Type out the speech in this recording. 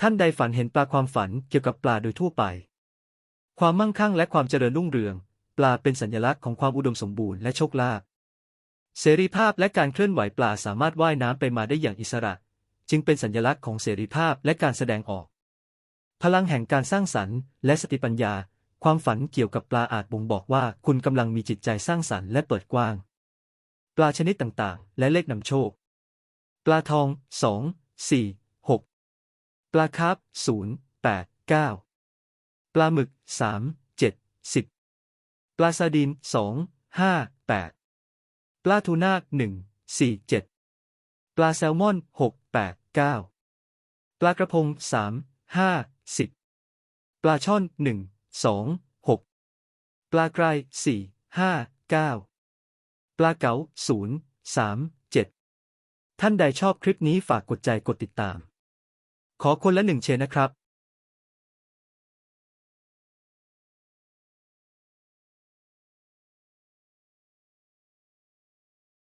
ท่านใดฝันเห็นปลาความฝันเกี่ยวกับปลาโดยทั่วไป ความมั่งคั่งและความเจริญรุ่งเรือง ปลาเป็นสัญลักษณ์ของความอุดมสมบูรณ์และโชคลาภ เสรีภาพและการเคลื่อนไหวปลาสามารถว่ายน้ำไปมาได้อย่างอิสระ จึงเป็นสัญลักษณ์ของเสรีภาพและการแสดงออก พลังแห่งการสร้างสรรค์ และสติปัญญา ความฝันเกี่ยวกับปลาอาจบ่งบอกว่าคุณกำลังมีจิตใจสร้างสรรค์และเปิดกว้าง ปลาชนิดต่างๆ และเลขนำโชค ปลาทอง 2 4 6ป ลาคาร์ฟศูนย์แปดเก้าปลาหมึกสามเจ็ดสิบปลาซาดินสองห้าแปดปลาทูน่าหนึ่งสี่เจ็ดปลาแซลมอนหกแปดเก้าปลากระพงสามห้าสิบปลาช่อนหนึ่งสองหกปลากรายสี่ห้าเก้าปลาเก๋าศูนย์สามเจ็ดท่านใดชอบคลิปนี้ฝากกดใจกดติดตาม ขอคนละหนึ่งเชนนะครับ